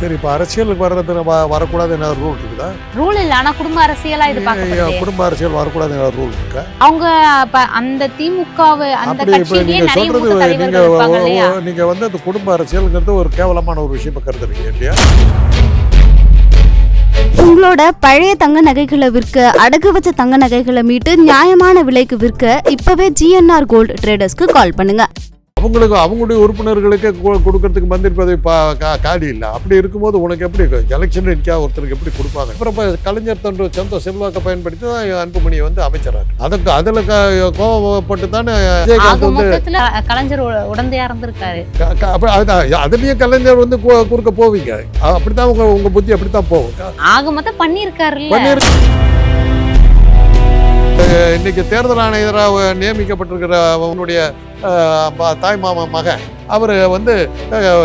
சரி இப்போ அரசியலுக்கு வர்றது வரக்கூடாது என்ன ரூல் இருக்குதா? ரூல் இல்ல ஆனா குடும்ப அரசியலா இது பார்க்கப்படுது. குடும்ப அரசியல் வரக்கூடாது என்ன ரூல் இருக்கா? அவங்க அப்ப அந்த திமுகவை அந்த கட்சியிலேயே நிறைய சொல்றது மூத்த நீங்க தலைவர்கள் இருப்பாங்க இல்லையா? நீங்க வந்து அந்த குடும்ப அரசியல்ங்கிறது ஒரு கேவலமான ஒரு விஷயமா கருதுறீங்க இல்லையா? உங்களோட பழைய தங்க நகைகளை விற்க அடகு வச்ச தங்க நகைகளை மீட்டு நியாயமான விலைக்கு விற்க இப்பவே ஜிஎன்ஆர் கோல்டு ட்ரேடர்ஸ்க்கு கால் பண்ணுங்க. அவங்களுக்கு அவங்களுடைய உறுப்பினர்களுக்கு கொடுக்கறதுக்கு மந்திரி பதவி பா கா- காடி இல்லை. அப்படி இருக்கும்போது உனக்கு எப்படி எலெக்ஷன் நிற்கா ஒருத்தருக்கு எப்படி கொடுப்பாங்க? அப்புறம் இப்ப கலைஞர் தன்று சொந்த செல்வாக்கை பயன்படுத்தி தான் அன்புமணியை வந்து அமைச்சராக அதுக்கு அதில் கோபப்பட்டு தானே விஜயகாந்த் வந்து கலைஞர் உடந்தையா இருந்திருக்காரு அதுலயும் கலைஞர் வந்து குறுக்க போவீங்க. அப்படித்தான் உங்க உங்க புத்தி அப்படித்தான் போகும். ஆக மொத்தம் பண்ணிருக்காருல்ல பண்ணிரு- அஹ் இன்னைக்கு தேர்தல் ஆணையராக நியமிக்கப்பட்டிருக்கிற ப- தாய் மாமா மகன். அவர் வந்து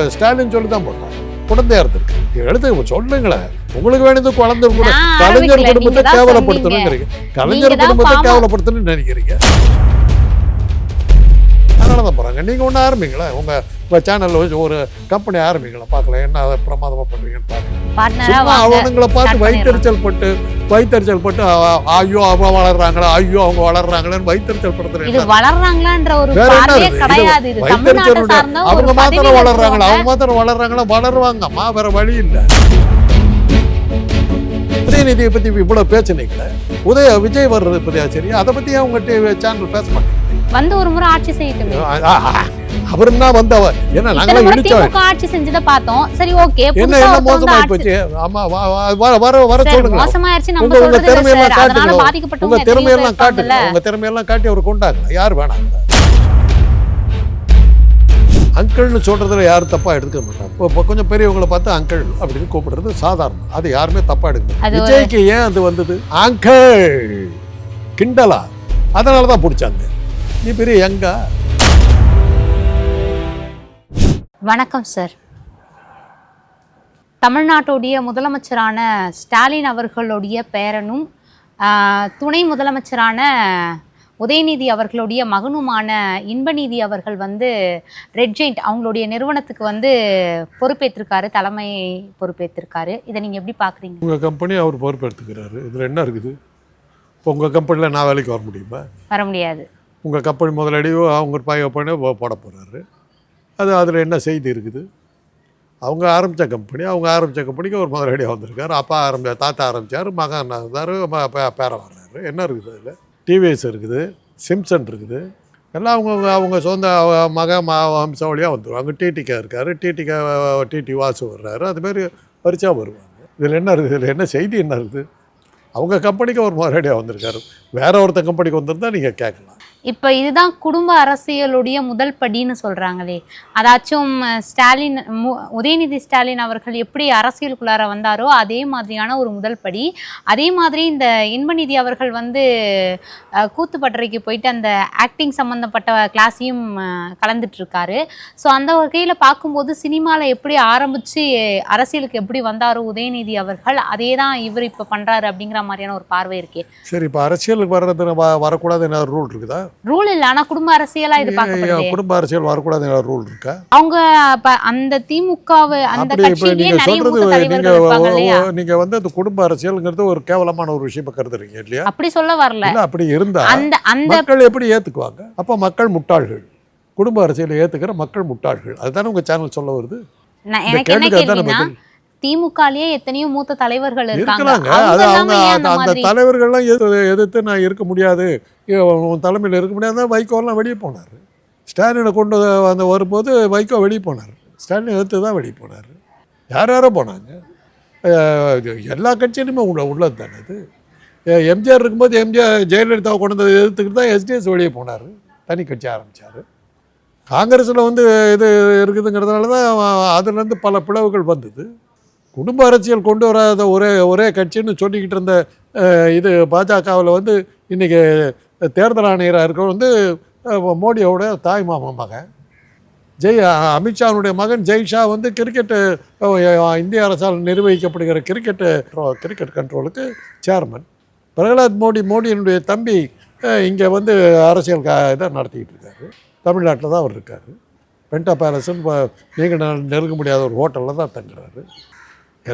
ஸ்டாலின் சொல்லி தான் போட்டார். குழந்தையா இருந்திருக்கு. எடுத்து சொல்லுங்களேன். உங்களுக்கு வேண்டியது குழந்தை கூட கலைஞர் குடும்பத்தை கேவலப்படுத்தணுங்கிறீங்க கலைஞர் குடும்பத்தை. கேவலப்படுத்தணும்னு நினைக்கிறீங்க. அதனால தான் போறாங்க. நீங்க ஒண்ணு ஆரம்பிங்களேன் உங்க உங்க சேனல்ல வச்சு ஒரு கம்பெனி ஆரம்பிங்களேன் பார்க்கலாம். என்ன அதை பிரமாதமா பண்றீங்கன்னு பார்க்கலாம். பார்ட்னரா சும்மா வாங்க அவனுங்களை பார்த்து வைத்தறிச்சல் பட்டு வைத்தறிச்சல் பட்டு ஐயோ அவங்க வளர்றாங்களா? ஐயோ அவங்க வளர்றாங்களேன்னு வைத்தறிச்சல் இது படுத்துறேன் வளர்றாங்களான்ற ஒரு அவங்க மாத்திரம் வளர்றாங்களா? அவங்க மாத்திரம் வளர்றாங்களா? வளருவாங்கம்மா. வேற வழி இல்ல. உதயநிதியை பத்தி இவ்வளவு பேசுனீங்களே உதய விஜய் வர்றது பத்தியா சரி? அதை ஏன் உங்க சேனல் பேச மாட்டேங்க? வந்து ஒரு முறை ஆட்சி செய்யட்டுமே. அவர் என்ன வந்தவர். என்ன இத்தனை நாங்களாம் திமுக ஆட்சி செஞ்சதை பார்த்தோம். சரி ஓகே. என்ன என்ன மோசமாயி போச்சு ஆமா வ- வ- வர வர வர சொல்லுங்க. மோசமாயிருச்சு நம்ம உங்க- சார். அதனால காட்டுங்க. உங்க பாதிக்கப்பட்டவங்க பேர் திறமையெல்லாம் காட்டுங்க. உங்க திறமையெல்லாம் காட்டி அவர் கொண்டாங்க யார் வேணாங்க அங்கிள்னு சொல்றதுல யாரும் தப்பா எடுத்துக்க மாட்டாங்க. இப்போ கொஞ்சம் பெரியவங்களை பார்த்து அங்கிள் அப்படின்னு கூப்பிடுறது சாதாரணம். அது யாருமே தப்பா எடுக்க விஜய்க்கு ஏன் அது வந்தது? அங்கிள். கிண்டலா? அதனால தான் பிடிச்சாங்க. நீ பெரிய யங்கா வணக்கம் சார் தமிழ்நாட்டுடைய முதலமைச்சரான ஸ்டாலின் அவர்களுடைய பேரனும் துணை முதலமைச்சரான உதயநிதி அவர்களுடைய மகனுமான இன்பநீதி அவர்கள் வந்து ரெட் ஜெயிண்ட் அவங்களுடைய நிறுவனத்துக்கு வந்து பொறுப்பேற்றிருக்காரு தலைமை பொறுப்பேற்றிருக்காரு. இதை நீங்கள் எப்படி பார்க்குறீங்க உங்க கம்பெனி அவர் பொறுப்பெடுத்துக்கிறாரு இதுல என்ன இருக்குது? இப்போ உங்க கம்பெனியில் நான் வேலைக்கு வர முடியுமா? வர முடியாது. உங்கள் கம்பெனி முதலடியோ அவங்க பாய பண்ணி போட போகிறாரு அது அதில் என்ன செய்தி இருக்குது? அவங்க ஆரம்பித்த கம்பெனி அவங்க ஆரம்பித்த கம்பெனிக்கு ஒரு முதலடியாக வந்திருக்காரு. அப்பா ஆரம்பி தாத்தா ஆரம்பித்தார் மகன் இருந்தார் பேரை வர்றாரு. என்ன இருக்குது அதில்? டிவிஎஸ் இருக்குது சிம்சன் இருக்குது. எல்லாம் அவங்க அவங்க சொந்த மக வம்சாவளியாக வந்துடுவாங்க டிடிகே இருக்கார். டிடிகே டிடி வாசு வர்றாரு. அதுமாரி வரிச்சா வருவாங்க. இதில் என்ன இருக்குது? இதில் என்ன செய்தி என்ன இருக்குது? அவங்க கம்பெனிக்கு ஒரு முதலடியாக வந்திருக்காரு. வேற ஒருத்த கம்பெனிக்கு வந்திருந்தால் நீங்கள் கேட்கலாம். இப்போ இதுதான் குடும்ப அரசியலுடைய முதல் படின்னு சொல்றாங்களே. அதாச்சும் ஸ்டாலின் உதயநிதி ஸ்டாலின் அவர்கள் எப்படி அரசியலுக்குள்ளார வந்தாரோ அதே மாதிரியான ஒரு முதல் படி. அதே மாதிரி இந்த இன்பநிதி அவர்கள் வந்து கூத்துப்பட்டறைக்கு போயிட்டு அந்த ஆக்டிங் சம்மந்தப்பட்ட கிளாஸையும் அஹ், கலந்துட்டு இருக்காரு ஸோ அந்த வகையில் பார்க்கும்போது சினிமாவில் எப்படி ஆரம்பிச்சு அரசியலுக்கு எப்படி வந்தாரோ உதயநிதி அவர்கள் அதே தான் இவர் இப்போ பண்றாரு அப்படிங்கிற மாதிரியான ஒரு பார்வை இருக்கே. சரி இப்போ அரசியலுக்கு வர்றது வரக்கூடாது என்ன ரூல் இருக்குதா? ரூல் இல்லை. ஆனால் குடும்ப அரசியலா இது பார்க்கப்படுது. குடும்ப அரசியல் வரக்கூடாது ரூல் இருக்கா? அவங்க அந்த திமுகவை அந்த கட்சியிலேயே நிறைய மூத்த தலைவர்கள் இருப்பாங்க இல்லையா? நீங்க வந்து அந்த குடும்ப அரசியல்ங்கிறது ஒரு கேவலமான ஒரு விஷயமா கருதுறீங்க இல்லையா? அப்படி சொல்ல வரல. அப்படி இருந்தா அந்த அந்த மக்கள் எப்படி ஏத்துக்குவாங்க? அப்ப மக்கள் முட்டாள்கள். குடும்ப அரசியலை ஏத்துக்கிற மக்கள் முட்டாள்கள். அதுதானே உங்க சேனல் சொல்ல வருது? எனக்கு என்ன கேள்விக்கு அதுதானே கேள்வினா பதில். திமுகலயே எத்தனையோ மூத்த தலைவர்கள் இருக்காங்க. அது அவங்க அந்த அந்த அந்த தலைவர்கள்லாம் எதிர்த்து நான் இருக்க முடியாது. தலைமையில் இருக்க முடியாது. வைகோலாம் வெளியே போனார். ஸ்டாலினை கொண்டு வந்து வரும்போது வைகோ வெளியே போனார். ஸ்டாலினை எதிர்த்து தான் வெளியே போனார். யார் யாரோ போனாங்க. எல்லா கட்சியிலுமே உள்ள உள்ளது தானே இது. எம்ஜிஆர் இருக்கும்போது எம்ஜிஆர் ஜெயலலிதாவை கொண்டு வந்து எதிர்த்துக்கிட்டு தான் எஸ்டிஎஸ் வெளியே போனார். தனி கட்சி ஆரம்பித்தார் காங்கிரஸில் வந்து இது இருக்குதுங்கிறதுனால தான் அதுலேருந்து பல பிளவுகள் வந்தது. குடும்ப அரசியல் கொண்டு வராத ஒரே ஒரே கட்சின்னு சொல்லிக்கிட்டு இருந்த இது பாஜகவில் வந்து இன்றைக்கி தேர்தல் ஆணையராக இருக்க வந்து அஹ், மோடியோட தாய் மாமன் மகன். ஜெய் அமித்ஷாவுடைய மகன் ஜெய்ஷா வந்து கிரிக்கெட்டு இந்திய அரசால் நிர்வகிக்கப்படுகிற கிரிக்கெட்டு கிரிக்கெட் கண்ட்ரோலுக்கு சேர்மன் பிரகலாத் மோடி மோடியினுடைய தம்பி இங்கே வந்து அரசியல் கா இதை நடத்திக்கிட்டு இருக்காரு. தமிழ்நாட்டில் தான் அவர் இருக்கார். பென்டா பேலஸ்ன்னு நீங்கள் நெருங்க முடியாத ஒரு ஹோட்டலில் தான் தங்குறாரு.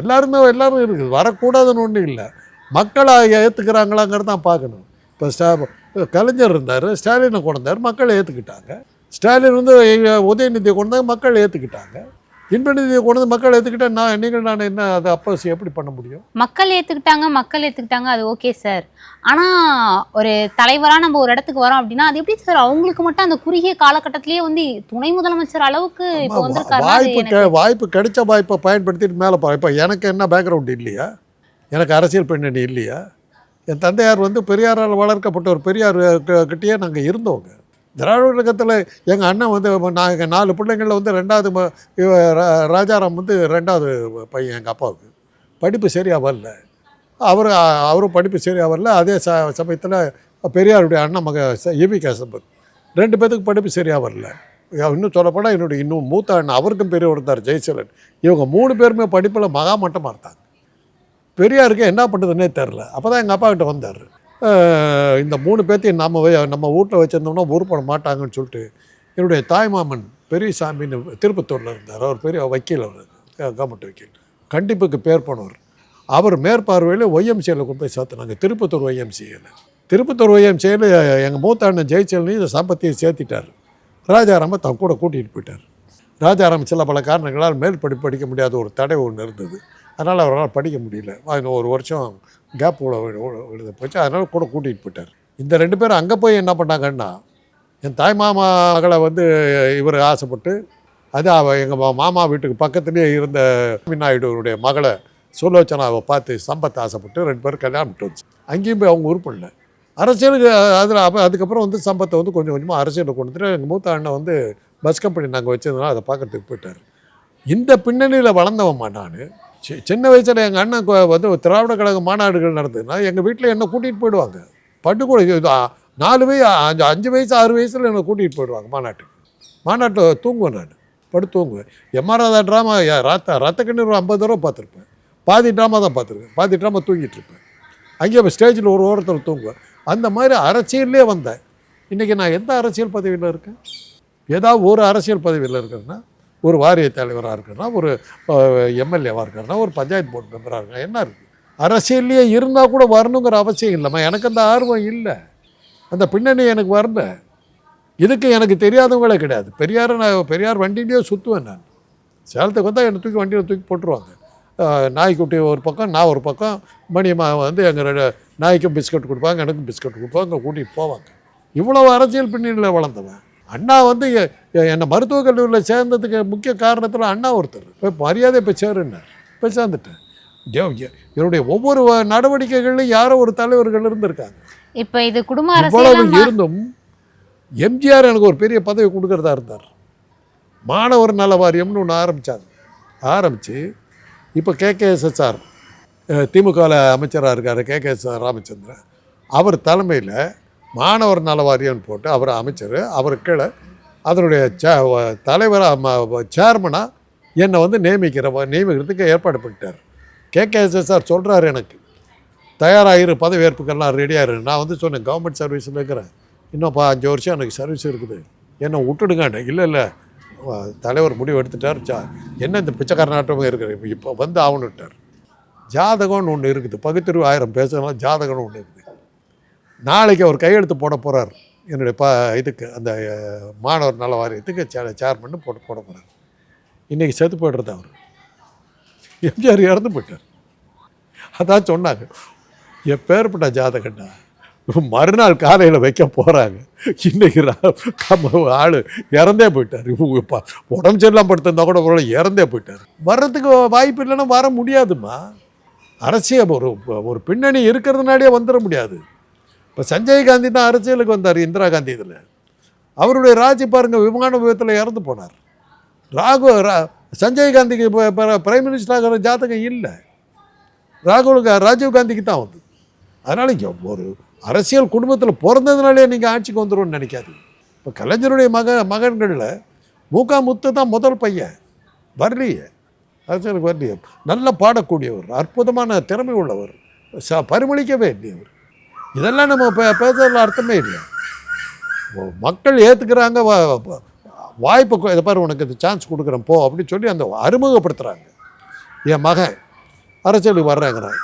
எல்லாருமே எல்லாரும் இருக்குது. வரக்கூடாதுன்னு ஒன்றும் இல்லை. மக்களை ஏற்றுக்கிறாங்களாங்கிறது தான் பார்க்கணும். இப்போ ஸ்டா கலைஞர் இருந்தார் ஸ்டாலினை கொண்டார் மக்கள் ஏற்றுக்கிட்டாங்க ஸ்டாலின் வந்து உதயநிதியை கொண்டாங்க மக்கள் ஏற்றுக்கிட்டாங்க இன்பநிதியை கொண்டு வந்து மக்கள் ஏற்றுக்கிட்டா நான் நீங்கள் நான் என்ன அதை அப்போ எப்படி பண்ண முடியும்? மக்கள் ஏத்துக்கிட்டாங்க மக்கள் ஏத்துக்கிட்டாங்க அது ஓகே சார். ஆனா ஒரு தலைவரா நம்ம ஒரு இடத்துக்கு வரோம் அப்படின்னா அது எப்படி சார்? அவங்களுக்கு மட்டும் அந்த குறுகிய காலகட்டத்திலேயே வந்து துணை முதலமைச்சர் அளவுக்கு இப்போ வந்திருக்காரு வாய்ப்பு வாய்ப்பு கிடைச்ச வாய்ப்பை பயன்படுத்திட்டு மேலே இப்போ எனக்கு என்ன பேக்ரவுண்ட் இல்லையா? எனக்கு அரசியல் பின்னணி இல்லையா? என் தந்தையார் வந்து பெரியாரால் வளர்க்கப்பட்ட ஒரு பெரியார் கிட்டயே நாங்கள் இருந்தவங்க திராவிட கழகத்தில் எங்கள் அண்ணன் வந்து நாங்கள் நாலு பிள்ளைங்களில் வந்து ரெண்டாவது ராஜாராம் வந்து ரெண்டாவது பையன் எங்கள் அப்பாவுக்கு. படிப்பு சரியாக வரல. அவர் அவரும் படிப்பு சரியாக வரல. அதே ச சமயத்தில் பெரியாருடைய அண்ணன் மக ஏபி கேசம்பத் ரெண்டு பேத்துக்கு படிப்பு சரியாக வரல. இன்னும் சொல்லப்போனால் என்னுடைய இன்னும் மூத்த அண்ணன் அவருக்கும் பெரியவர் இருந்தார் ஜெயசீலன். இவங்க மூணு பேருமே படிப்பில் மகாமட்டமாக இருந்தாங்க. பெரியாருக்கு என்ன பண்ணுறதுன்னே தெரில அப்போ தான் எங்கள் அப்பாக்கிட்ட வந்தார். இந்த மூணு பேர்த்தையும் நம்ம நம்ம வீட்டில் வச்சுருந்தோம்னா உருப்பட மாட்டாங்கன்னு சொல்லிட்டு என்னுடைய தாய்மாமன் பெரியசாமின்னு திருப்பத்தூரில் இருந்தார். அவர் பெரிய வக்கீல் அவர். கவர்மெண்ட் வக்கீல். கண்டிப்புக்கு பேர் போனவர். அவர் மேற்பார்வையில் ஒய்எம்சியில் கொண்டு போய் சேர்த்துனாங்க. திருப்பத்தூர் ஒய்எம்சியில். திருப்பத்தூர் ஒய்எம்சியில் எங்கள் மூத்த அண்ணன் ஜெயிச்சல்னு இந்த சம்பத்தியை சேர்த்திட்டார். ராஜாராம தன் கூட கூட்டிகிட்டு போயிட்டார். ராஜாராம் சில பல காரணங்களால் மேல் படி படிக்க முடியாத ஒரு தடை ஒன்று இருந்தது. அதனால் அவரால் படிக்க முடியல. ஒரு வருஷம் கேப் விழுத போச்சு. அதனால் கூட கூட்டிகிட்டு போயிட்டார். இந்த ரெண்டு பேரும் அங்கே போய் என்ன பண்ணாங்கன்னா என் தாய் மாமா மகளை வந்து இவர் ஆசைப்பட்டு அது அவ எங்கள் மாமா வீட்டுக்கு பக்கத்துலேயே இருந்த நாயுடுவருடைய மகளை சுலோச்சனாவை பார்த்து சம்பத்தை ஆசைப்பட்டு ரெண்டு பேரும் கல்யாணம் பண்ணிட்டு வந்துச்சு. அங்கேயும் போய் அவங்க உருப்பிடல. அரசியலுக்கு அதில் அப்போ அதுக்கப்புறம் வந்து சம்பத்தை வந்து கொஞ்சம் கொஞ்சமாக அரசியலுக்கு கொண்டு வந்துட்டு எங்கள் மூத்த அண்ணன் வந்து பஸ் கம்பெனி நாங்கள் வச்சதுனால அதை பார்க்கறதுக்கு போயிட்டார். இந்த பின்னணியில் வளர்ந்தவன் நான் சின்ன வயசில் எங்கள் அண்ணன் வந்து திராவிட கழக மாநாடுகள் நடந்ததுன்னா எங்கள் வீட்டில் என்ன கூட்டிகிட்டு போயிடுவாங்க. பட்டுக்கூட நாலு வயசு அஞ்சு அஞ்சு வயசு ஆறு வயசில் என்னை கூட்டிகிட்டு போயிடுவாங்க மாநாட்டுக்கு. மாநாட்டில் தூங்குவேன் நான். படுத்து தூங்குவேன். எம்ஆர்ஆதா ட்ராமா ரத்த ரத்த கிணறு ஐம்பது தடவை பார்த்துருப்பேன். பாதி ட்ராமா தான் பார்த்துருக்கேன். பாதி ட்ராமா தூங்கிட்டு இருப்பேன். அங்கேயே ஸ்டேஜில் ஒரு ஓரத்தில் தூங்குவேன். அந்த மாதிரி அரசியல்லே வந்தேன். இன்றைக்கி நான் எந்த அரசியல் பதவியில் இருக்கேன்? ஏதாவது ஒரு அரசியல் பதவியில் இருக்கிறேன்னா ஒரு வாரிய தலைவராக இருக்கிறனா ஒரு எம்எல்ஏவாக இருக்கிறனா ஒரு பஞ்சாயத்து போர்டு மெம்பராக இருக்கா என்ன இருக்குது அரசியல்லையே இருந்தால் கூட வரணுங்கிற அவசியம் இல்லைம்மா. எனக்கு அந்த ஆர்வம் இல்லை. அந்த பின்னணி எனக்கு வரல. இதுக்கு எனக்கு தெரியாதவங்களே கிடையாது. பெரியாரை நான் பெரியார் வண்டியிலேயே சுற்றுவேன் நான். சேலத்துக்கு வந்தால் என்னை தூக்கி வண்டியில் தூக்கி போட்டுருவாங்க. நாய்க்குட்டி ஒரு பக்கம் நான் ஒரு பக்கம் மணியம்மா வந்து எங்கள் நாய்க்கும் பிஸ்கட் கொடுப்பாங்க எனக்கும் பிஸ்கட் கொடுப்பாங்க கூட்டிகிட்டு போவாங்க. இவ்வளோ அரசியல் பின்னணியில் வளர்ந்தவன். அண்ணா வந்து என்னை மருத்துவக் கல்லூரியில் சேர்ந்ததுக்கு முக்கிய காரணத்தில் அண்ணா ஒருத்தர். போய் மரியாதை போய் சேருன்னார் போய் சேர்ந்துட்டேன். என்னுடைய ஒவ்வொரு நடவடிக்கைகள்லையும் யாரோ ஒரு தலைவர்கள் இருந்திருக்காங்க. இப்போ இது குடும்ப இவ்வளவு இருந்தும் எம்ஜிஆர் எனக்கு ஒரு பெரிய பதவி கொடுக்கறதா இருந்தார். மாணவர் நல வாரியம்னு ஒன்று ஆரம்பித்தாங்க ஆரம்பித்து இப்போ கேகேஎஸ்எஸ்ஆர் திமுகவில் அமைச்சராக இருக்கார் கேகேஎஸ் ராமச்சந்திரன். அவர் தலைமையில் மாணவர் நல வாரியம்னு போட்டு அவர் அமைச்சர் அவர் கீழே அதனுடைய சே தலைவராக சேர்மனாக என்னை வந்து நியமிக்கிற நியமிக்கிறதுக்கு ஏற்பாடு பண்ணிட்டார். கேகேஎஸ்எஸ்ஆர் சொல்கிறார் எனக்கு தயாராகிரு பதவியேற்புக்கெல்லாம் ரெடியாக இரு நான் வந்து சொன்னேன் கவர்மெண்ட் சர்வீஸில் இருக்கிறேன் இன்னும் பா அஞ்சு வருஷம் எனக்கு சர்வீஸ் இருக்குது. என்னை விட்டுடுங்க இல்லை இல்லை தலைவர் முடிவு எடுத்துட்டார் சா என்ன இந்த பிச்சைக்காரனாட்டமாக இருக்கிற இப்போ வந்து ஆகணுட்டார் ஜாதகம்னு ஒன்று இருக்குது பகுத்தறிவு ஆயிரம் பேசலாம் ஜாதகம்னு ஒன்று இருக்குது நாளைக்கு அவர் கையெழுத்து போட போகிறார் என்னுடைய ப இதுக்கு அந்த மாணவர் நல வாரியத்துக்கு சே சேர்மன் போட்டு போட போகிறார் இன்றைக்கி செத்து போய்டுறது அவர். எம்ஜிஆர் இறந்து போயிட்டார். அதான் சொன்னாங்க. என் பேர்பட்ட ஜாதகண்டா மறுநாள் காலையில் வைக்க போகிறாங்க இன்னைக்கு ஆள் இறந்தே போயிட்டார். இப்போ உடம்பு சரியில்லாம படுத்திருந்தா கூட பரவாயில்ல இறந்தே போயிட்டார். வர்றதுக்கு வாய்ப்பு இல்லைன்னா வர முடியாதும்மா. அரசியல் ஒரு ஒரு பின்னணி இருக்கிறதுனாலே வந்துட முடியாது. இப்போ சஞ்சய் காந்தி தான் அரசியலுக்கு வந்தார் இந்திரா காந்தி இதில். அவருடைய ராஜி பாருங்க விமான விபத்தில் இறந்து போனார். ராகு ரா சஞ்சய் காந்திக்கு பிரைம் மினிஸ்டராக ஜாதகம் இல்லை. ராகுலுக்கு ராஜீவ் காந்திக்கு தான் வந்து. அதனால் இங்கே ஒரு அரசியல் குடும்பத்தில் பிறந்ததுனாலே நீங்கள் ஆட்சிக்கு வந்துடும்னு நினைக்காது இப்போ கலைஞருடைய மக மகன்களில் மூகா முத்து தான் முதல் பையன். வரலையே. அரசியலுக்கு வரலையே. நல்லா பாடக்கூடியவர் அற்புதமான திறமை உள்ளவர். ச பரிமளிக்கவே இல்லையவர் இதெல்லாம் நம்ம பே பேசுறதுல அர்த்தமே இல்லை. மக்கள் ஏற்றுக்கிறாங்க வாய்ப்பு இதை பாரு உனக்கு இந்த சான்ஸ் கொடுக்குறேன் போ அப்படின்னு சொல்லி அந்த அறிமுகப்படுத்துகிறாங்க என் மகன் அரசியலுக்கு வர்றாங்கிறாங்க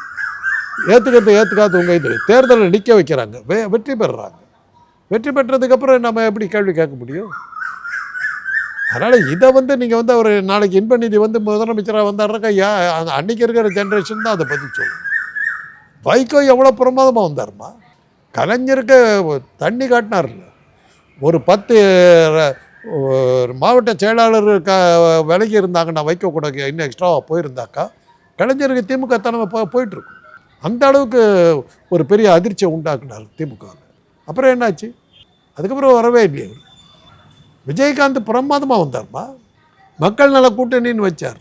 ஏற்றுக்கிறது ஏற்றுக்காதவங்க இது தேர்தலில் நிற்க வைக்கிறாங்க. வெ வெற்றி பெறுறாங்க. வெற்றி பெற்றதுக்கப்புறம் நம்ம எப்படி கேள்வி கேட்க முடியும்? அதனால் இதை வந்து நீங்கள் வந்து அவர் நாளைக்கு இன்ப நிதி வந்து முதலமைச்சராக வந்தாருக்கா யா அன்றைக்கி இருக்கிற ஜென்ரேஷன் தான் அதை பற்றி சொல்லுங்கள் வைகோ எவ்வளோ பிரமாதமாக வந்தார்மா? கலைஞருக்கு தண்ணி காட்டினார்ல. ஒரு பத்து ஒரு மாவட்ட செயலாளர் க விலகி இருந்தாங்கன்னா வைக்க கூட இன்னும் எக்ஸ்ட்ராவாக போயிருந்தாக்கா கலைஞருக்கு திமுக தலைமை போ போயிட்டுருக்கும். அந்த அளவுக்கு ஒரு பெரிய அதிர்ச்சியை உண்டாக்குனார் திமுக. அப்புறம் என்னாச்சு? அதுக்கப்புறம் வரவே இல்லையே. விஜயகாந்த் பிரமாதமாக வந்தார்மா? மக்கள் நல கூட்டணின்னு வச்சார்.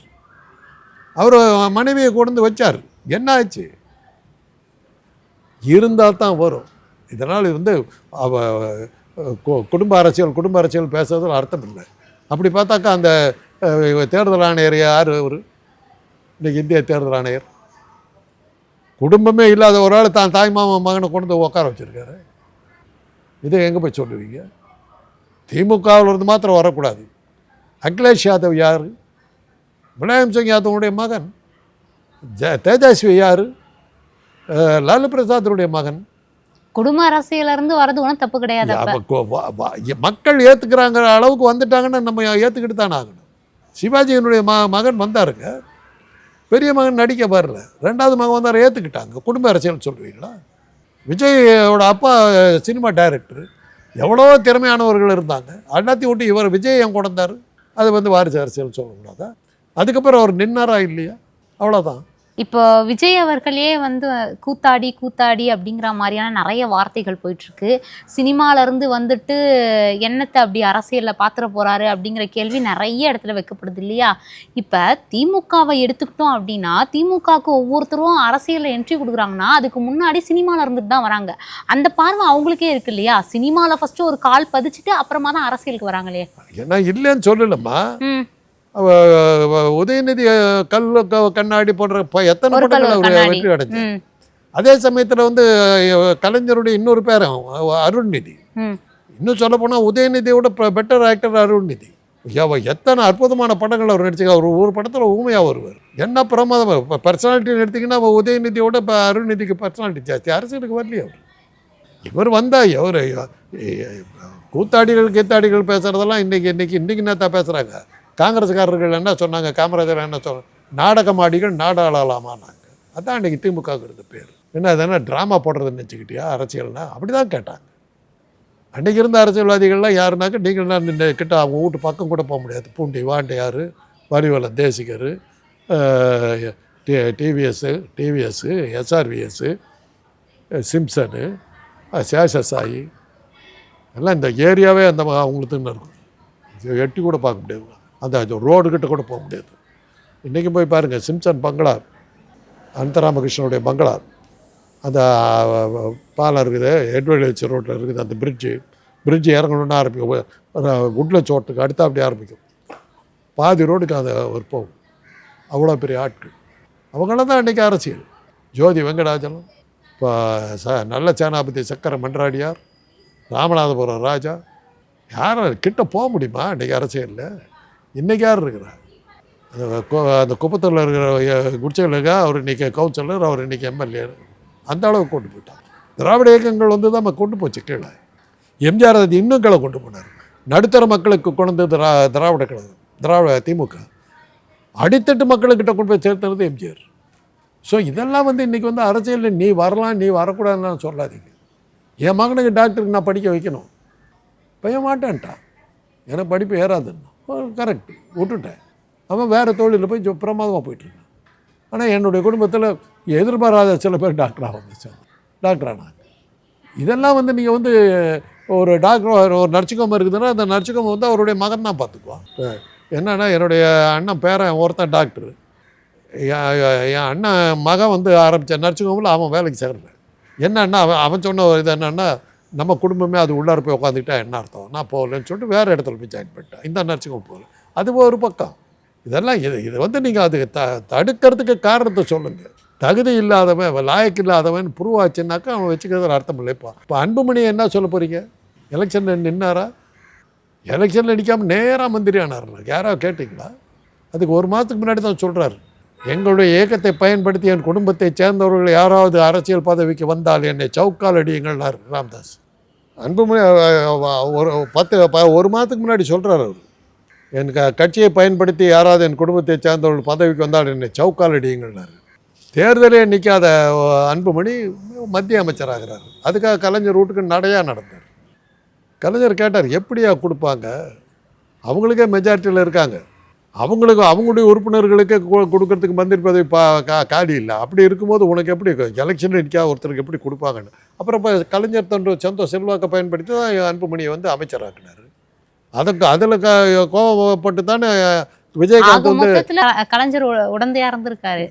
அவர் மனைவியை கொண்டு வந்து வச்சார். என்ன ஆச்சு இருந்தால் தான் வரும். இதனால் வந்து அவ கு- குடும்ப அரசியல் குடும்ப அரசியல் பேசுறதுல அர்த்தம் இல்லை. அப்படி பார்த்தாக்கா அந்த தேர்தல் ஆணையர் யார் அவர்? இன்றைக்கி இந்திய தேர்தல் ஆணையர். குடும்பமே இல்லாத ஒரு ஆள் தான் தாய் மாமா மகனை கொண்டு வந்து உட்கார வச்சுருக்காரு. இதை எங்கே போய் சொல்லுவீங்க? திமுகவில் இருந்து மாத்திரம் வரக்கூடாது. அகிலேஷ் யாதவ் யார்? முலாயம் சிங் யாதவனுடைய மகன்? ஜ தேஜஸ்வி யார்? லாலு பிரசாத்தினுடைய மகன். குடும்ப அரசியல இருந்து வரது ஒன்றும் தப்பு கிடையாது மக்கள் ஏற்றுக்கிறாங்கிற அளவுக்கு வந்துட்டாங்கன்னா நம்ம ஏற்றுக்கிட்டு தானே ஆகணும். சிவாஜியினுடைய ம மகன் வந்தாருங்க. பெரிய மகன் நடிக்க வரல. ரெண்டாவது மகன் வந்தார் ஏற்றுக்கிட்டாங்க குடும்ப அரசியல் சொல்லுவீங்களா விஜயோட அப்பா சினிமா டைரக்டர். எவ்வளோ திறமையானவர்கள் இருந்தாங்க. எல்லாத்தையும் விட்டு இவர் விஜய் ஏன் கொண்டாரு அது வந்து வாரிசு அரசியல் சொல்லக்கூடாதா? அதுக்கப்புறம் அவர் நின்னாரா இல்லையா? அவ்வளோதான் இப்போ விஜய் அவர்களே வந்து கூத்தாடி கூத்தாடி அப்படிங்கிற மாதிரியான நிறைய வார்த்தைகள் போயிட்டு இருக்கு சினிமால இருந்து வந்துட்டு என்னத்தை அப்படி அரசியல்ல பாத்திர போறாரு அப்படிங்கிற கேள்வி நிறைய இடத்துல வைக்கப்படுது இல்லையா? இப்ப திமுகவை எடுத்துக்கிட்டோம் அப்படின்னா திமுகவுக்கு ஒவ்வொருத்தரும் அரசியல்ல என்ட்ரி கொடுக்குறாங்கன்னா அதுக்கு முன்னாடி சினிமால இருந்துட்டு தான் வராங்க. அந்த பார்வை அவங்களுக்கே இருக்கு இல்லையா? சினிமால ஃபர்ஸ்ட் ஒரு கால் பதிச்சுட்டு அப்புறமா தான் அரசியலுக்கு வராங்களே ஏன்னா இல்லைன்னு சொல்லலம்மா. உதயநிதி கல் கண்ணாடி போன்ற எத்தனை படங்கள் அவர். வெற்றி அடைஞ்சார்? ம். அதே சமயத்தில் வந்து கலைஞருடைய இன்னொரு பேரும் ம். இன்னும் சொல்ல போனால் உதயநிதியோட பெட்டர் ஆக்டர் அருண்நிதி எவ எத்தனை அற்புதமான படங்கள் அவர் நடிச்சிருக்க. அவர் ஒரு படத்தில் ஊமையாக வருவார். என்ன பிரமாதம் இப்போ பர்சனாலிட்டின்னு எடுத்திங்கன்னா உதயநிதியோட இப்போ அருண்நிதிக்கு பர்சனாலிட்டி ஜாஸ்தி. அரசியலுக்கு வரலையே அவர்? இவர் வந்தா எவர் கூத்தாடிகள் கீத்தாடிகள் பேசுகிறதெல்லாம் இன்றைக்கி இன்றைக்கி இன்றைக்கி என்னத்தான் பேசுகிறாங்க காங்கிரஸ்காரர்கள் என்ன சொன்னாங்க? காமராஜர் என்ன சொன்னாங்க நாடகமாடிகள் நாடாளலாமான்னாங்க அதான் அன்றைக்கி திமுகங்கிறது பேர். என்ன அதென்ன ட்ராமா போடுறதுன்னு நினச்சிக்கிட்டியா? அரசியல்னா? அப்படி தான் கேட்டாங்க. அன்றைக்கி இருந்த அரசியல்வாதிகள்லாம் யாருனாக்க நீங்கள் நின்று கிட்ட அவங்க வீட்டு பக்கம் கூட போக முடியாது. Poondi Vandayar வரிவலம் Desikar TVS TVS SRVS Simpson Seshasayee. எல்லாம் இந்த ஏரியாவே அந்த ம- அவங்களுக்குன்னு இருக்கும். எட்டி கூட பார்க்க முடியாது. அந்த ரோடு கிட்ட கூட போக முடியாது. இன்றைக்கும் போய் பாருங்கள் சிம்சன் பங்களார் அனந்தராமகிருஷ்ணனுடைய பங்களார் அந்த பாலம் இருக்குது எட்வர்ட் ரோட்டில் இருக்குது அந்த பிரிட்ஜு பிரிட்ஜு இறங்கணுன்னு ஆரம்பிக்கும். குட்ல சோட்டுக்கு அடுத்த அப்படி ஆரம்பிக்கும். பாதி ரோடுக்கு அந்த ஒரு போகும். அவ்வளோ பெரிய ஆட்கள். அவங்கள தான் அன்றைக்கி அரசியல். ஜோதி வெங்கடாச்சலம் இப்போ ச நல்ல சேனாபதி சக்கர மன்றாடியார் ராமநாதபுரம் ராஜா யார் கிட்ட போக முடியுமா இன்றைக்கி அரசியலில்? இன்றைக்கி யார் இருக்கிறார் அந்த அந்த குப்பத்தில் இருக்கிற குடிச்சலுங்க அவர் இன்றைக்கி கவுன்சிலர் அவர் இன்றைக்கி எம்எல்ஏ அந்த அளவுக்கு கொண்டு போயிட்டார். திராவிட இயக்கங்கள் வந்து தான் நம்ம கொண்டு போச்சு கீழே. எம்ஜிஆர் அது இன்னும் கீழே கொண்டு போனார். நடுத்தர மக்களுக்கு கொண்டு வந்து திரா திராவிட கழகம் திராவிட திமுக. அடித்தட்டு மக்களுக்கிட்ட கொண்டு போய் சேர்த்துறது எம்ஜிஆர். ஸோ இதெல்லாம் வந்து இன்றைக்கி வந்து அரசியலில் நீ வரலாம் நீ வரக்கூடாதுன்னு சொல்லாதீங்க. என் மகனுக்கு டாக்டருக்கு நான் படிக்க வைக்கணும். பையன் மாட்டேன்ட்டான். எனக்கு படிப்பு ஏறாதுன்னா. கரெக்ட் விட்டுட்டேன். அவன் வேறு தொழிலில் போய் பிரமாதமாக போயிட்டுருக்கான். ஆனால் என்னுடைய குடும்பத்தில் எதிர்பாராத சில பேர் டாக்டராக வந்துச்சு டாக்டர் இதெல்லாம் வந்து நீங்கள் வந்து ஒரு டாக்டர் ஒரு நர்சிங்கம் இருக்குதுன்னா அந்த நர்சிங்கம் வந்து அவருடைய மகன் தான் பார்த்துக்குவான் இப்போ என்னன்னா என்னுடைய அண்ணன் பேரன் ஒருத்தன் டாக்டர் என் அண்ணன் மகன் வந்து ஆரம்பித்த நர்ச்சிகோமில் அவன் வேலைக்கு சேர்றேன் என்னன்னா அவன் அவன் சொன்ன ஒரு இது என்னன்னா நம்ம குடும்பமே அது உள்ளார போய் உட்காந்துக்கிட்டா என்ன அர்த்தம்? நான் போகலன்னு சொல்லிட்டு வேறு இடத்துல போய் ஜாயின் பண்ணிட்டேன். இந்த நர்சிங்ஹோம் போகல. அது ஒரு பக்கம். இதெல்லாம் இது இது வந்து நீங்கள் அது த தடுக்கிறதுக்கு காரணத்தை சொல்லுங்கள் தகுதி இல்லாதவன் லாயக்கு இல்லாதவன் ப்ரூவ் ஆச்சுன்னாக்கா அவன் வச்சுக்கிறதுல அர்த்தம் இல்லைப்பா இப்போ அன்புமணி என்ன சொல்ல போகிறீங்க எலெக்ஷனில் நின்னாரா? எலெக்ஷனில் நிற்காம நேராக மந்திரி ஆனார் யாராவது கேட்டிங்களா? அதுக்கு ஒரு மாதத்துக்கு முன்னாடி தான் சொல்கிறாரு எங்களுடைய இயக்கத்தை பயன்படுத்தி என் குடும்பத்தைச் சேர்ந்தவர்கள் யாராவது அரசியல் பதவிக்கு வந்தால் என்னை சவுக்கால் அடியுங்கள்னார் ராம்தாஸ். அன்புமணி ஒரு பத்து ப- ஒரு மாதத்துக்கு முன்னாடி சொல்கிறார் அவர். என் க கட்சியை பயன்படுத்தி யாராவது என் குடும்பத்தைச் சேர்ந்தவர்கள் பதவிக்கு வந்தால் என்னை சவுக்கால் அடியுங்கள்னார் தேர்தலே நிற்காத அன்புமணி மத்திய அமைச்சராகிறார். அதுக்காக கலைஞர் வீட்டுக்கு நடையாக நடந்தார். கலைஞர் கேட்டார் எப்படியா கொடுப்பாங்க? அவங்களுக்கே மெஜாரிட்டியில் இருக்காங்க. அவங்களுக்கு அவங்களுடைய உறுப்பினர்களுக்கு கொடுக்கறதுக்கு மந்திரி பதவி பா கா காலி இல்லை. அப்படி இருக்கும்போது உனக்கு எப்படி எலெக்ஷன் நிற்காத ஒருத்தருக்கு எப்படி கொடுப்பாங்கன்னு. அப்புறம் இப்போ கலைஞர் தன் சொந்த செல்வாக்கை பயன்படுத்தி தான் ஆண்புமணியை வந்து அமைச்சராக்குனார். அதுக்கு அதில் க கோவப்பட்டு தானே விஜயகாந்த் வந்து கலைஞர் உடந்தையா இருந்திருக்காரு.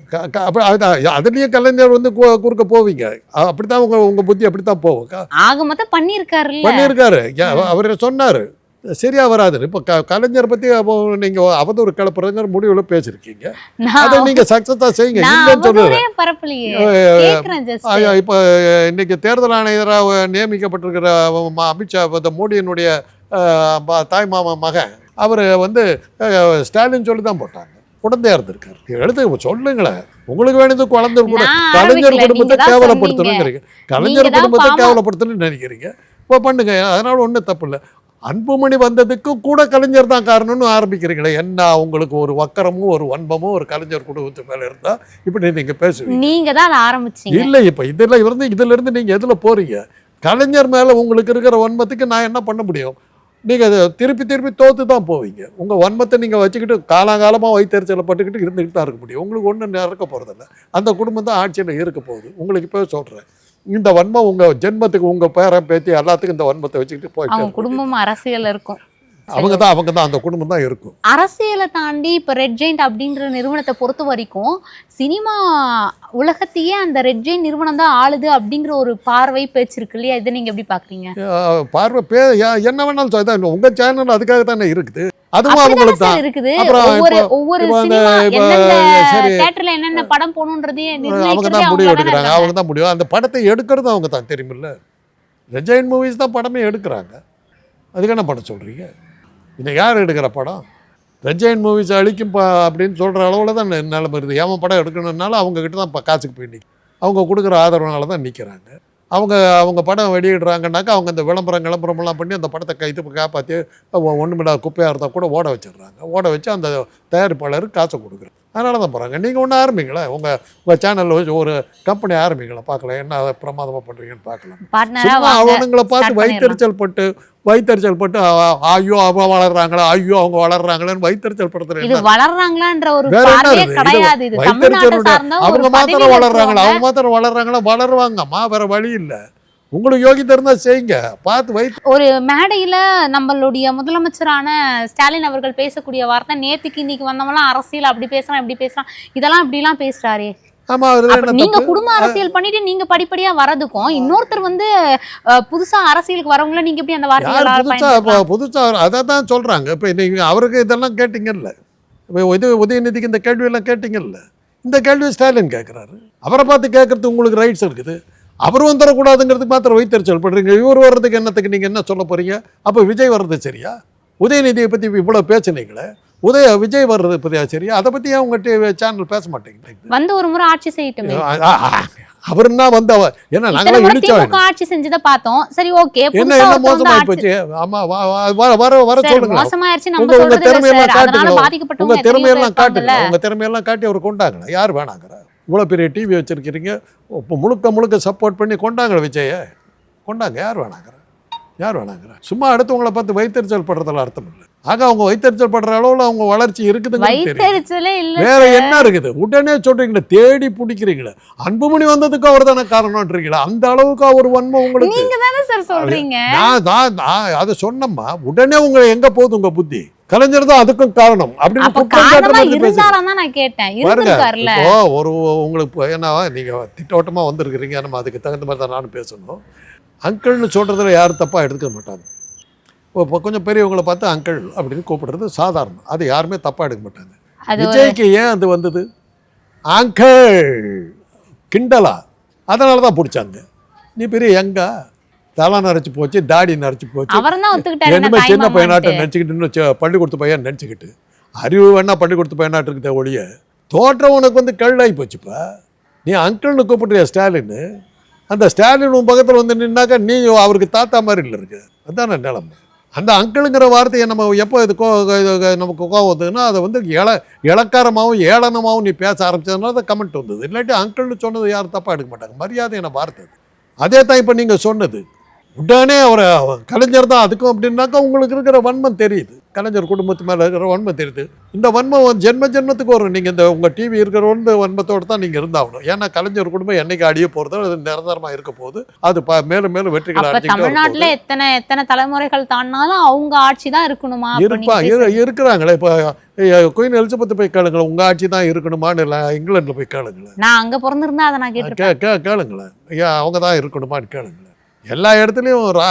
அதுலயே கலைஞர் வந்து குறுக்க போவீங்க. அப்படித்தான் உங்க உங்க புத்தி அப்படித்தான் போகும். ஆக மொத்தம் பண்ணியிருக்காரு. அவ- அவர் சொன்னாரு. சரியா வராது. இப்போ க கலைஞர் பத்தி அப்போ நீங்க அவதூறு கிளப்புறங்கிற முடிவுல பேசியிருக்கீங்க. அதை நீங்க சக்சஸா செய்யுங்க. இல்லைன்னு இப்போ இன்னைக்கு தேர்தல் ஆணையராக நியமிக்கப்பட்டிருக்கிற அமித்ஷா இந்த மோடியினுடைய தாய் மாமா மகன் அவர் வந்து ஸ்டாலின் சொல்லி தான் போட்டாங்க. குழந்தையா இருந்திருக்காரு. எழுத்து சொல்லுங்களேன். உங்களுக்கு வேண்டியது குழந்தை கூட. கலைஞர் குடும்பத்தை கேவலப்படுத்தணுங்கிறீங்க கலைஞர் குடும்பத்தை. கேவலப்படுத்தணும்னு நினைக்கிறீங்க. இப்போ பண்ணுங்க. அதனால ஒன்றும் தப்பு இல்லை. அன்புமணி வந்ததுக்கும் கூட கலைஞர் தான் காரணம்னு ஆரம்பிக்கிறீங்களே. என்ன உங்களுக்கு ஒரு வக்கரமும் ஒரு வன்பமும் ஒரு கலைஞர் குடும்பத்து மேல இருந்தா இப்படி நீங்க பேசுவீங்க? நீங்க தான் ஆரம்பிச்சீங்க. இல்லை இப்போ இதில் இருந்து இதுல இருந்து நீங்க எதுல போறீங்க? கலைஞர் மேல உங்களுக்கு இருக்கிற வன்மத்துக்கு நான் என்ன பண்ண முடியும்? நீங்க அதை திருப்பி திருப்பி தோத்து தான் போவீங்க. உங்க வன்மத்தை நீங்க வச்சுக்கிட்டு காலாகாலமா வைத்தறிச்சலை பட்டுக்கிட்டு இருந்துக்கிட்டு தான் இருக்க முடியும். உங்களுக்கு ஒன்றும் நடக்க போறதில்ல. அந்த குடும்பம் தான் ஆட்சியில் இருக்க போகுது. உங்களுக்கு இப்போ சொல்றேன். இந்த வன்மம் உங்க ஜென்மத்துக்கு உங்க பேரன் பேத்தி எல்லாத்துக்கும் இந்த வன்மத்தை வச்சுக்கிட்டு போயிட்டு குடும்பம் அரசியல் இருக்கும். அவங்க தான் அவங்க தான் அந்த குடும்பம் தான் இருக்கும். அரசியலை தாண்டி இப்போ ரெட் ஜெயிண்ட் அப்படின்ற நிறுவனத்தை பொறுத்த வரைக்கும் சினிமா உலகத்தையே அந்த ரெட் ஜெயிண்ட் நிறுவனம் தான் ஆளுது அப்படிங்கிற ஒரு பார்வை பேச்சு இருக்கு இல்லையா? இதை நீங்க எப்படி பாக்குறீங்க? அஹ் பார்வை பே என்ன வேணாலும் சொல்லி தான் உங்க சேனல் அதுக்காக தானே இருக்குது. அதுவும் அவங்களுக்கு தான். இருக்குது. ஒவ்வொரு ஒவ்வொரு சினிமா. தியேட்டர்ல என்னென்ன படம் போகணுன்றதையே அவங்க தான் முடிவு எடுக்கிறாங்க. அவங்க தான் முடிவு. அந்த படத்தை எடுக்கிறது அவங்க தான் தெரியுமில்ல? ரெஜைன் மூவிஸ் தான் படமே எடுக்கிறாங்க. அதுக்கு என்ன பண்ண சொல்கிறீங்க இன்னைக்கு யார் எடுக்கிற படம்? ரெஜைன் மூவிஸ் அழிக்கும் ப அப்படின்னு சொல்கிற அளவில் தான் நிலைமை இருக்குது. ஏன் படம் எடுக்கணும்னால அவங்க கிட்ட தான் இப்போ காசுக்கு போய் நிற்கும் அவங்க கொடுக்குற ஆதரவுனால தான் நிற்கிறாங்க அவங்க அவங்க படம் வெளியிடுறாங்கன்னாக்கா அவங்க இந்த விளம்பரம் கிளம்பரமெல்லாம் பண்ணி அந்த படத்தை கை இது காப்பாற்றி ஒன்றுமில்லாத குப்பையாக இருந்தால் கூட ஓட வச்சிடுறாங்க. ஓட வச்சு அந்த தயாரிப்பாளருக்கு காசை கொடுக்குறாங்க. அதனால தான் போகிறாங்க நீங்கள் ஒன்று ஆரம்பிங்களேன் உங்கள் உங்கள் சேனலில் வச்சு ஒரு கம்பெனி ஆரம்பிக்கலாம் பார்க்கலாம் என்ன பிரமாதமாக பண்ணுறீங்கன்னு பார்க்கலாம் சும்மா அவனுங்களை பார்த்து. வைத்தறிச்சல் பட்டு வைத்தறிச்சல் பட்டு ஐயோ அவங்க வளர்றாங்களா? ஐயோ அவங்க வளர்றாங்களேன்னு வைத்தறிச்சல் படுத்துற இது வளர்றாங்களான்ற ஒரு ஒரு அவங்க மாத்திரம் வளர்றாங்களா? அவங்க மாத்திரம் வளர்றாங்களா? வளருவாங்கம்மா வேற வழி இல்லை. உங்களுக்கு யோகிதை இருந்தால் செய்யுங்க. பார்த்து வைத்து ஒரு மேடையில நம்மளுடைய முதலமைச்சரான ஸ்டாலின் அவர்கள் பேசக்கூடிய வார்த்தை நேத்துக்கு இன்னைக்கு வந்தவங்களாம் அரசியல் அப்படி பேசுறான் இப்படி பேசுறான் இதெல்லாம் இப்படிலாம் என்ன நீங்க குடும்ப அரசியல் பண்ணிட்டு நீங்க படிப்படியா வரதுக்கும் இன்னொருத்தர் வந்து புதுசா அரசியலுக்கு வரவங்கள நீங்க எப்படி அந்த வார்த்தைகளை புதுசா அதை தான் சொல்றாங்க. இப்போ நீங்க அவருக்கு இதெல்லாம் கேட்டீங்கல்ல. இது உதயநிதிக்கு இந்த கேள்வியெல்லாம் கேட்டீங்கல்ல. இந்த கேள்வி ஸ்டாலின் கேட்குறாரு. அவரை பார்த்து கேட்கறதுக்கு உங்களுக்கு ரைட்ஸ் இருக்குது. அவர் வந்துடக்கூடாதுங்கிறதுக்கு மாத்திரம் வைத்தறிச்சல். பண்ணுறீங்க இவர் வர்றதுக்கு என்னத்துக்கு நீங்கள் என்ன சொல்ல போறீங்க? அப்போ விஜய் வர்றது சரியா? உதயநிதியை பற்றி இவ்வளோ பேசுனீங்களே உதய விஜய் வர்றது பற்றியா சரியா? அதை பற்றி ஏன் உங்கள் சேனல் பேச மாட்டேங்கிறீங்க வந்து ஒரு முறை ஆட்சி செய்யட்டுமே. அவருன்னா வந்தவ ஏன்னா இத்தனை நாங்களாம் திமுக ஆட்சி செஞ்சதை பார்த்தோம். சரி ஓகே. என்ன என்ன மோசமாயி போச்சு ஆமா வர வர வர சொல்லுங்க. மோசமாயிருச்சு நம்ம உங்க திறமையெல்லாம் காட்டுங்க உங்க திறமையெல்லாம் காட்டுங்க உங்க திறமையெல்லாம் காட்டி அவர் கொண்டாங்களா? யார் வேணாங்கிறா? இவ்வளோ பெரிய டிவி வச்சிருக்கிறீங்க. இப்போ முழுக்க முழுக்க சப்போர்ட் பண்ணி கொண்டாங்க விஜய? கொண்டாங்க. யார் வேணாங்கிறா? யார் வேணாங்கிறா? சும்மா அடுத்தவங்கள பார்த்து வைத்தறிச்சல் படுறதுல அர்த்தம் இல்லை. ஆக அவங்க வைத்தறிச்சல் படுற அளவுல அவங்க வளர்ச்சி இல்ல வேற என்ன இருக்குது? உடனே சொல்றீங்களே தேடி பிடிக்கிறீங்களே. அன்புமணி வந்ததுக்கு அவர் தானே காரணம்ன்றீங்களா. அந்த அளவுக்கு அவர் வன்மம் உங்களுக்கு. நீங்க தானே சார் சொல்றீங்க நான் நான் அதை சொன்னம்மா. உடனே உங்களை எங்க போகுது உங்க புத்தி? கலைஞர் தான் அதுக்கும் காரணம் அப்படின்னு ஒரு உங்களுக்கு என்ன நீங்க திட்டவட்டமா வந்திருக்கிறீங்க. நம்ம அதுக்கு தகுந்த மாதிரி தான் நானும் பேசணும். அங்கிள்னு சொல்றதுல யாரும் தப்பா எடுத்துக்க மாட்டாங்க. இப்போ கொஞ்சம் பெரியவங்களை பார்த்து அங்கிள் அப்படின்னு கூப்பிடுறது சாதாரணம். அது யாருமே தப்பா எடுக்க மாட்டாங்க. விஜய்க்கு ஏன் அது வந்தது? அங்கிள் கிண்டலா. அதனால தான் பிடிச்சாங்க. நீ பெரிய எங்கா தலை நரைச்சு போச்சு தாடி நரைச்சு போச்சு. என்னமே சின்ன மாமான்ட்டு. நினச்சிக்கிட்டு பள்ளிக்கூடத்து பையன் நினச்சிக்கிட்டு அறிவு வேணா பள்ளிக்கூடத்து பையனாட்டு இருக்குதே ஒழிய தோற்றம் உனக்கு வந்து கல்லாகி போச்சுப்பா. நீ அங்கிள்னு கூப்பிட்றிய ஸ்டாலின் அந்த ஸ்டாலின் உன் பக்கத்தில் வந்து நின்னாக்கா நீ அவருக்கு தாத்தா மாதிரி இல்லை இருக்கு. அதான நிலைமை. அந்த அங்கிளுங்கிற வார்த்தையை நம்ம எப்போ இது கோ நமக்கு கோவம் வந்ததுன்னா அதை வந்து இள இளக்காரமாகவும் ஏளனமாகவும் நீ பேச ஆரம்பிச்சதுனால தான் கமெண்ட் வந்தது. இல்லாட்டி அங்கிள்னு சொன்னது யாரும் தப்பாக எடுக்க மாட்டாங்க. மரியாதையான வார்த்தை அது. அதே தான் இப்போ நீங்கள் சொன்னது. உடனே அவரை கலைஞர் தான் அதுக்கும் அப்படின்னாக்கா உங்களுக்கு இருக்கிற வன்மம் தெரியுது. கலைஞர் குடும்பத்து மேலே இருக்கிற வன்மம் தெரியுது. இந்த வன்மம் ஜென்ம ஜென்மத்துக்கு வரும். நீங்கள் இந்த உங்கள் டிவி இருக்கிற வந்து வன்மத்தோடு தான் நீங்கள் இருந்தாகணும். ஏன்னா கலைஞர் குடும்பம் என்னைக்கு அடிய போகிறதோ அது நிரந்தரமாக இருக்க போகுது. அது ப மேலும் மேலும் வெற்றிகளை தமிழ்நாட்டுல. எத்தனை எத்தனை தலைமுறைகள் தாண்டினாலும் அவங்க ஆட்சி தான் இருக்கணுமா இருப்பா இருக்கிறாங்களே. இப்போ குயின் எலிசபெத் போய் கேளுங்களேன். உங்கள் ஆட்சி தான் இருக்கணுமான்னு இல்லை இங்கிலாண்டில் போய் கேளுங்களேன். நான் அங்க பிறந்திருந்தா அதை நான் கேட்டிருப்பேன். கே கே கேளுங்களேன். ஐயா அவங்க தான் இருக்கணுமான்னு கேளுங்களேன். எல்லா இடத்துலையும் ரா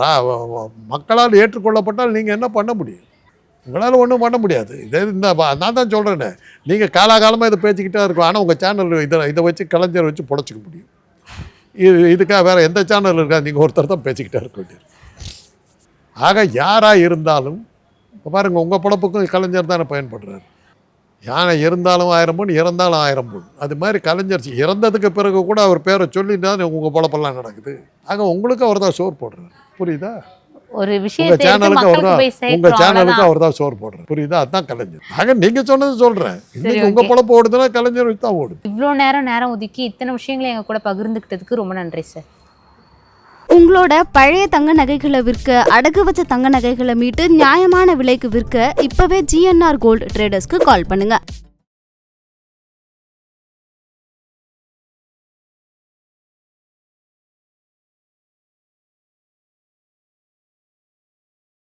ரா மக்களால் ஏற்றுக்கொள்ளப்பட்டால் நீங்கள் என்ன பண்ண முடியும்? உங்களால் ஒன்றும் பண்ண முடியாது. இதே இந்த நான் தான் சொல்கிறேனே நீங்கள் காலாகாலமாக இதை பேசிக்கிட்டே இருக்கும் ஆனால் உங்கள் சேனல் இதை இதை வச்சு கலைஞர் வச்சு புடச்சிக்க முடியும். இது இதுக்காக வேறு எந்த சேனல் இருக்கா நீங்கள் ஒருத்தர் தான் பேசிக்கிட்டே இருக்க வேண்டியது. ஆக யாராக இருந்தாலும் இப்போ பாருங்கள் உங்கள் பொழப்புக்கும் கலைஞர் தானே பயன்படுறாரு. யானை இருந்தாலும் ஆயிரம் பொன் இறந்தாலும் ஆயிரம் பொன் அது மாதிரி கலைஞர் இறந்ததுக்கு பிறகு கூட அவர் பேரை சொல்லி தான் உங்கள் பொழப்பெல்லாம் நடக்குது. ஆக உங்களுக்கு அவர் தான் சோறு போடுறாரு. புரியுதா? ஒரு எடுத்து சேனலுக்கு அவர் தான் சேர்க்கிறோம் சேனலுக்கு. அவர் தான் சோறு போடுறாரு. புரியுதா? அதுதான் கலைஞர். ஆக நீங்கள் சொன்னது சொல்கிறேன் இன்னைக்கு. உங்கள் பொழப்பு ஓடுதுன்னா கலைஞர் தான் ஓடுது. இவ்வளோ நேரம் நேரம் ஒதுக்கி இத்தனை விஷயங்களை எங்க கூட பகிர்ந்துக்கிட்டதுக்கு ரொம்ப நன்றி சார் உங்களோட பழைய தங்க நகைகளை விற்க அடகு வச்ச தங்க நகைகளை மீட்டு நியாயமான விலைக்கு விற்க இப்பவே ஜிஎன்ஆர் கோல்டு ட்ரேடர்ஸ்க்கு கால் பண்ணுங்க.